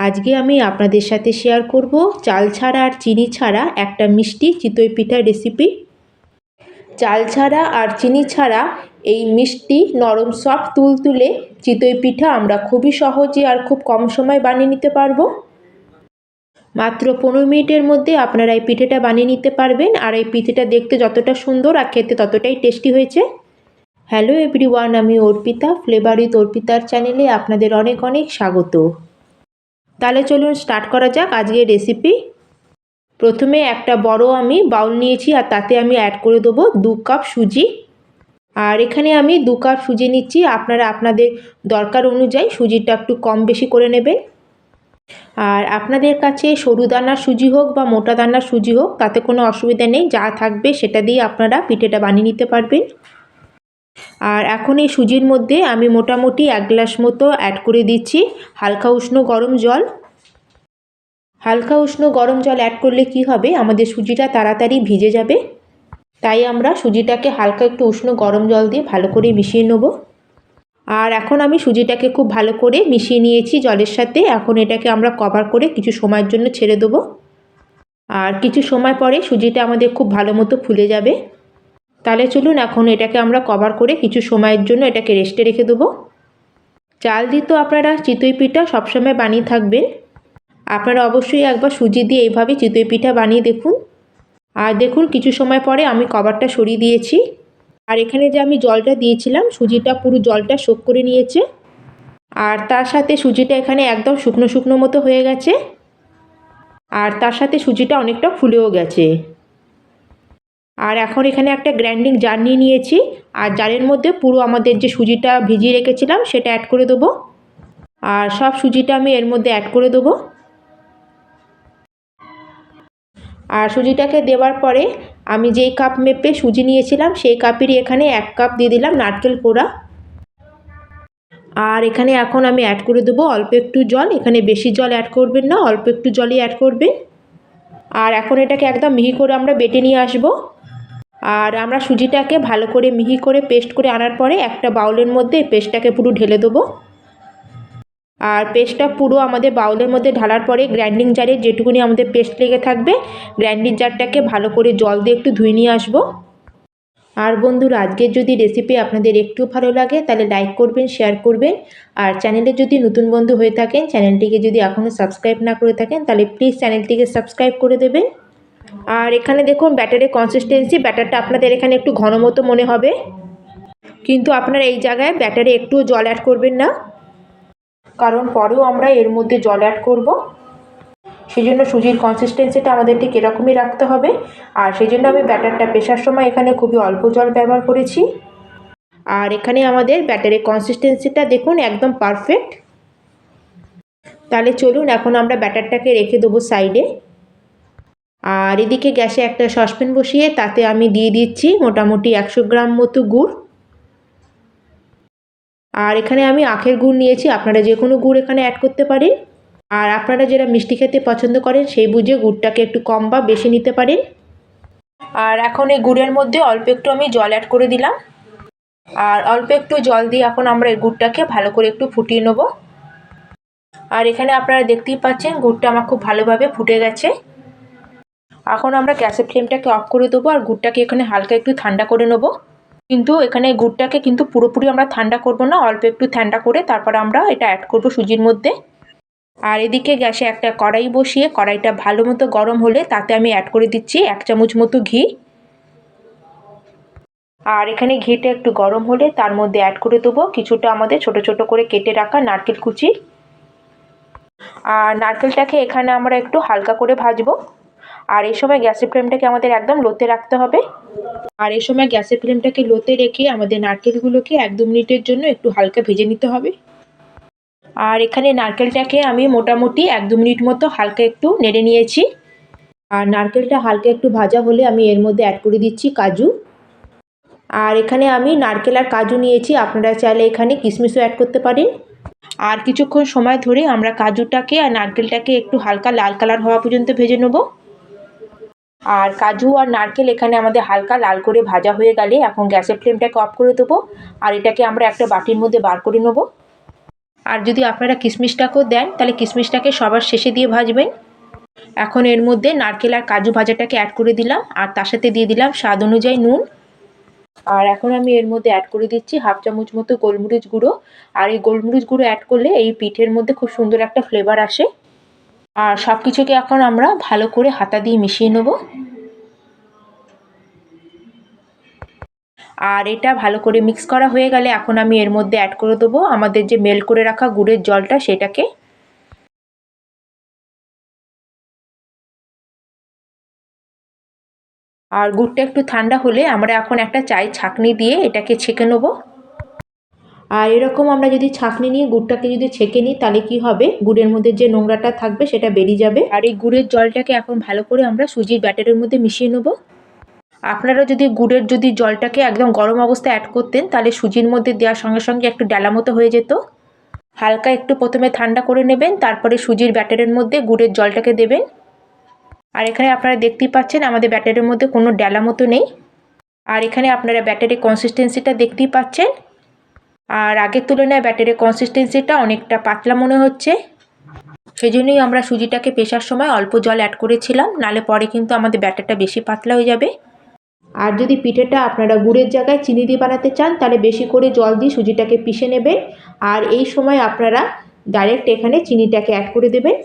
আজকে আমি আপনাদের সাথে শেয়ার করব চাল ছাড়া আর চিনি ছাড়া একটা মিষ্টি চিতই পিঠার রেসিপি চাল ছাড়া আর চিনি ছাড়া এই মিষ্টি নরম সফট তুলতুলে চিতই পিঠা আমরা খুবই সহজে আর খুব কম সময় বানিয়ে নিতে পারব। মাত্র পনেরো মিনিটের মধ্যে আপনারা এই পিঠেটা বানিয়ে নিতে পারবেন আর এই পিঠেটা দেখতে যতটা সুন্দর আর খেতে ততটাই টেস্টি হয়েছে। হ্যালো এভরিওয়ান আমি অর্পিতা ফ্লেভার উইথ অর্পিতার চ্যানেলে আপনাদের অনেক অনেক স্বাগত। তাহলে চলুন স্টার্ট করা যাক আজকের রেসিপি প্রথমে একটা বড় আমি বাউল নিয়েছি আর তাতে আমি অ্যাড করে দেবো দু কাপ সুজি। আর এখানে আমি দু কাপ সুজি নিচ্ছি, আপনারা আপনাদের দরকার অনুযায়ী সুজিটা একটু কম বেশি করে নেবেন। আর আপনাদের কাছে সরু দানার সুজি হোক বা মোটা দানার সুজি হোক, তাতে কোনো অসুবিধা নেই, যা থাকবে সেটা দিয়ে আপনারা পিঠেটা বানিয়ে নিতে পারবেন। আর এখন এই সুজির মধ্যে আমি মোটামুটি এক গ্লাস মতো অ্যাড করে দিচ্ছি হালকা উষ্ণ গরম জল। হালকা উষ্ণ গরম জল অ্যাড করলে কি হবে? আমাদের সুজিটা তাড়াতাড়ি ভিজে যাবে। তাই আমরা সুজিটাকে হালকা একটু উষ্ণ গরম জল দিয়ে ভালো করে মিশিয়ে নেব। আর এখন আমি সুজিটাকে খুব ভালো করে মিশিয়ে নিয়েছি জলের সাথে। এখন এটাকে আমরা কভার করে কিছু সময়ের জন্য ছেড়ে দেবো। আর কিছু সময় পরে সুজিটা আমাদের খুব ভালো মতো ফুলে যাবে। তাহলে চলুন এখন এটাকে আমরা কভার করে কিছু সময়ের জন্য এটাকে রেস্টে রেখে দেবো। চাল দিয়ে তো আপনারা চিতই পিঠা সবসময় বানিয়ে থাকবেন। আপনারা অবশ্যই একবার সুজি দিয়ে এইভাবে চিতই পিঠা বানিয়ে দেখুন। আর দেখুন, কিছু সময় পরে আমি কভারটা সরিয়ে দিয়েছি। আর এখানে যে আমি জলটা দিয়েছিলাম, সুজিটা পুরো জলটা শোক করে নিয়েছে। আর তার সাথে সুজিটা এখানে একদম শুকনো শুকনো মতো হয়ে গেছে। আর তার সাথে সুজিটা অনেকটা ফুলেও গেছে। আর এখন এখানে একটা গ্র্যান্ডিং জার নিয়ে নিয়েছি। আর জারের মধ্যে পুরো আমাদের যে সুজিটা ভিজিয়ে রেখেছিলাম, সেটা অ্যাড করে দেবো। আর সব সুজিটা আমি এর মধ্যে অ্যাড করে দেবো। আর সুজিটাকে দেওয়ার পরে আমি যেই কাপ মেপে সুজি নিয়েছিলাম, সেই কাপেরই এখানে এক কাপ দিয়ে দিলাম নারকেল কোড়া আর এখানে এখন আমি অ্যাড করে দেবো অল্প একটু জল। এখানে বেশি জল অ্যাড করবেন না, অল্প একটু জলই অ্যাড করবেন। আর এখন এটাকে একদম মিহি করে আমরা বেটে নিয়ে আসব। আর আমরা সুজিটাকে ভালো করে মিহি করে পেস্ট করে আনার পরে একটা বাউলের মধ্যে পেস্টটাকে পুরো ঢেলে দেবো। আর পেস্টটা পুরো আমাদের বাউলের মধ্যে ঢালার পরে গ্রাইন্ডিং জারে যেটুকুনি আমাদের পেস্ট লেগে থাকবে গ্রাইন্ডিং জারটাকে ভালো করে জল দিয়ে একটু ধুয়ে নিয়ে আসব। আর বন্ধুরা, আজকের যদি রেসিপি আপনাদের একটু ভালো লাগে, তাহলে লাইক করবেন শেয়ার করবেন। আর চ্যানেলে যদি নতুন বন্ধু হয়ে থাকেন চ্যানেলটিকে যদি এখনও সাবস্ক্রাইব না করে থাকেন, তাহলে প্লিজ চ্যানেলটিকে সাবস্ক্রাইব করে দেবেন। আর এখানে দেখুন ব্যাটারের কনসিস্টেন্সি ব্যাটারটা আপনাদের এখানে একটু ঘন মতো মনে হবে। কিন্তু আপনারা এই জায়গায় ব্যাটারে একটু জল অ্যাড করবেন না। কারণ পরেও আমরা এর মধ্যে জল অ্যাড করব। সেই জন্য সুজির কনসিস্টেন্সিটা আমাদের ঠিক এরকমই রাখতে হবে। আর সেই জন্য আমি ব্যাটারটা পেশার সময় এখানে খুবই অল্প জল ব্যবহার করেছি। আর এখানে আমাদের ব্যাটারের কনসিস্টেন্সিটা দেখুন একদম পারফেক্ট তাহলে চলুন, এখন আমরা ব্যাটারটাকে রেখে দেবো সাইডে আর এদিকে গ্যাসে একটা সসপ্যান বসিয়ে তাতে আমি দিয়ে দিচ্ছি মোটামুটি একশো গ্রাম মতো গুড়। আর এখানে আমি আখের গুড় নিয়েছি, আপনারা যে কোনো গুড় এখানে অ্যাড করতে পারেন। আর আপনারা যারা মিষ্টি খেতে পছন্দ করেন, সেই বুঝে গুড়টাকে একটু কম বা বেশি নিতে পারেন। আর এখন এই গুড়ের মধ্যে অল্প একটু আমি জল অ্যাড করে দিলাম। আর অল্প একটু জল দিয়ে এখন আমরা এই গুড়টাকে ভালো করে একটু ফুটিয়ে নেব। আর এখানে আপনারা দেখতেই পাচ্ছেন, গুড়টা আমার খুব ভালোভাবে ফুটে গেছে। এখন আমরা গ্যাসের ফ্লেমটাকে অফ করে দেবো আর গুড়টাকে এখানে হালকা একটু ঠান্ডা করে নেব। কিন্তু এখানে গুড়টাকে কিন্তু পুরোপুরি আমরা ঠান্ডা করব না, অল্প একটু ঠান্ডা করে তারপর আমরা এটা অ্যাড করব সুজির মধ্যে। আর এদিকে গ্যাসে একটা কড়াই বসিয়ে, কড়াইটা ভালো মতো গরম হলে তাতে আমি অ্যাড করে দিচ্ছি এক চামচ মতো ঘি। আর এখানে ঘিটা একটু গরম হলে তার মধ্যে অ্যাড করে দেবো কিছুটা আমাদের ছোট ছোট করে কেটে রাখা নারকেল কুচি। আর নারকেলটাকে এখানে আমরা একটু হালকা করে ভাজবো। আর এই সময় গ্যাসের ফ্লেমটাকে আমাদের একদম লোতে রাখতে হবে। আর এই সময় গ্যাসের ফ্লেমটাকে লোতে রেখে আমাদের নারকেলগুলোকে এক দু মিনিটের জন্য একটু হালকা ভেজে নিতে হবে। আর এখানে নারকেলটাকে আমি মোটামুটি এক দু মিনিট মতো হালকা একটু নেড়ে নিয়েছি। আর নারকেলটা হালকা একটু ভাজা হলে আমি এর মধ্যে অ্যাড করে দিচ্ছি কাজু। আর এখানে আমি নারকেল আর কাজু নিয়েছি, আপনারা চাইলে এখানে কিশমিশও অ্যাড করতে পারেন। আর কিছুক্ষণ সময় ধরে আমরা কাজুটাকে আর নারকেলটাকে একটু হালকা লাল কালার হওয়া পর্যন্ত ভেজে নেব। আর কাজু আর নারকেল এখানে আমাদের হালকা লাল করে ভাজা হয়ে গেলে এখন গ্যাসের ফ্লেমটাকে অফ করে দেবো। আর এটাকে আমরা একটা বাটির মধ্যে বার করে নেব। আর যদি আপনারা কিশমিশটাকেও দেন, তাহলে কিশমিশটাকে সবার শেষে দিয়ে ভাজবেন। এখন এর মধ্যে নারকেল আর কাজু ভাজাটাকে অ্যাড করে দিলাম। আর তার সাথে দিয়ে দিলাম স্বাদ অনুযায়ী নুন। আর এখন আমি এর মধ্যে অ্যাড করে দিচ্ছি হাফ চামচ মতো গোলমরিচ গুঁড়ো। আর এই গোলমরিচ গুঁড়ো অ্যাড করলে এই পিঠের মধ্যে খুব সুন্দর একটা ফ্লেভার আসে। আর সব কিছুকে এখন আমরা ভালো করে হাতা দিয়ে মিশিয়ে নেব। আর এটা ভালো করে মিক্স করা হয়ে গেলে এখন আমি এর মধ্যে অ্যাড করে দেবো আমাদের যে মেল করে রাখা গুড়ের জলটা সেটাকে। আর গুড়টা একটু ঠান্ডা হলে আমরা এখন একটা চাই ছাঁকনি দিয়ে এটাকে ছেঁকে নেব। আর এরকম আমরা যদি ছাঁকনি নিয়ে গুড়টাকে যদি ছেঁকে নিই, তাহলে কি হবে? গুড়ের মধ্যে যে নোংরাটা থাকবে, সেটা বেরিয়ে যাবে। আর এই গুড়ের জলটাকে এখন ভালো করে আমরা সুজির ব্যাটারের মধ্যে মিশিয়ে নেব। আপনারা যদি গুড়ের যদি জলটাকে একদম গরম অবস্থায় অ্যাড করতেন, তাহলে সুজির মধ্যে দেওয়ার সঙ্গে সঙ্গে একটু ডালা মতো হয়ে যেত। হালকা একটু প্রথমে ঠান্ডা করে নেবেন, তারপরে সুজির ব্যাটারের মধ্যে গুড়ের জলটাকে দেবেন। আর এখানে আপনারা দেখতেই পাচ্ছেন, আমাদের ব্যাটারের মধ্যে কোনো ডেলা মতো নেই। আর এখানে আপনারা ব্যাটারির কনসিস্টেন্সিটা দেখতেই পাচ্ছেন। আর আগের তুলনায় ব্যাটারের কনসিস্টেন্সিটা অনেকটা পাতলা মনে হচ্ছে। সেই জন্যই আমরা সুজিটাকে পেশার সময় অল্প জল অ্যাড করেছিলাম, নালে পরে কিন্তু আমাদের ব্যাটারটা বেশি পাতলা হয়ে যাবে। আর যদি পিঠেটা আপনারা গুড়ের জায়গায় চিনি দিয়ে বানাতে চান, তাহলে বেশি করে জল দিয়ে সুজিটাকে পিষে নেবেন। আর এই সময় আপনারা ডাইরেক্ট এখানে চিনিটাকে অ্যাড করে দেবেন।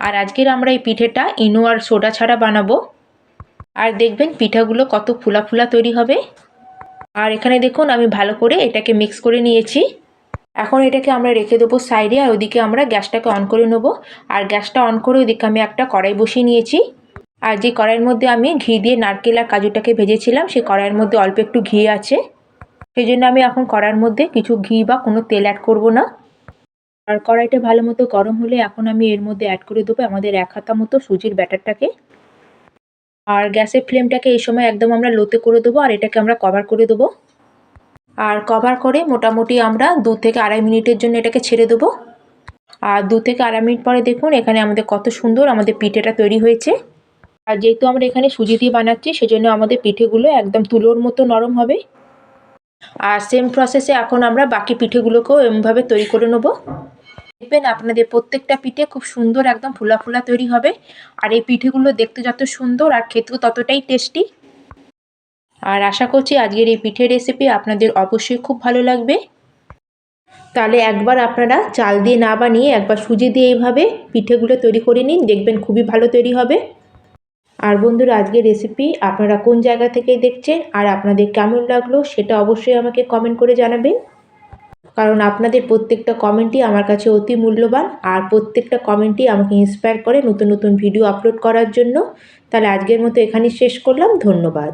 আর আজকের আমরা এই পিঠেটা ইনো আর সোডা ছাড়া বানাবো। আর দেখবেন পিঠাগুলো কত ফুলা ফুলা তৈরি হবে। আর এখানে দেখুন, আমি ভালো করে এটাকে মিক্স করে নিয়েছি। এখন এটাকে আমরা রেখে দেবো সাইডে আর ওদিকে আমরা গ্যাসটাকে অন করে নেব। আর গ্যাসটা অন করে ওদিকে আমি একটা কড়াই বসিয়ে নিয়েছি। আর যে কড়াইয়ের মধ্যে আমি ঘি দিয়ে নারকেল আর কাজুটাকে ভেজেছিলাম, সেই কড়াইয়ের মধ্যে অল্প একটু ঘি আছে। সেই জন্য আমি এখন কড়াইয়ের মধ্যে কিছু ঘি বা কোনো তেল অ্যাড করব না। আর কড়াইটা ভালো মতো গরম হলে এখন আমি এর মধ্যে অ্যাড করে দেবো আমাদের এক হাতা মতো সুজির ব্যাটারটাকে। আর গ্যাসের ফ্লেমটাকে এই সময় একদম আমরা লোতে করে দেবো আর এটাকে আমরা কভার করে দেবো। আর কভার করে মোটামুটি আমরা দু থেকে আড়াই মিনিটের জন্য এটাকে ছেড়ে দেবো। আর দু থেকে আড়াই মিনিট পরে দেখুন এখানে আমাদের কত সুন্দর আমাদের পিঠেটা তৈরি হয়েছে। আর যেহেতু আমরা এখানে সুজি দিয়ে বানাচ্ছি, সেজন্য আমাদের পিঠেগুলো একদম তুলোর মতো নরম হবে। আর সেম প্রসেসে এখন আমরা বাকি পিঠেগুলোকেও এমভাবে তৈরি করে নেব। দেখবেন আপনাদের প্রত্যেকটা পিঠে খুব সুন্দর একদম ফুলা ফুলা তৈরি হবে। আর এই পিঠেগুলো দেখতে যত সুন্দর আর খেতেও ততটাই টেস্টি। আর আশা করছি আজকের এই পিঠের রেসিপি আপনাদের অবশ্যই খুব ভালো লাগবে। তাহলে একবার আপনারা চাল দিয়ে না বানিয়ে একবার সুজি দিয়ে এইভাবে পিঠেগুলো তৈরি করে নিন, দেখবেন খুবই ভালো তৈরি হবে। আর বন্ধুরা, আজকের রেসিপি আপনারা কোন জায়গা থেকে দেখছেন আর আপনাদের কেমন লাগল সেটা অবশ্যই আমাকে কমেন্ট করে জানাবেন। কারণ আপনাদের প্রত্যেকটা কমেন্টই আমার কাছে অতি মূল্যবান আর প্রত্যেকটা কমেন্টই আমাকে ইন্সপায়ার করে নতুন নতুন ভিডিও আপলোড করার জন্য। তাহলে আজকের মতো এখানেই শেষ করলাম। ধন্যবাদ।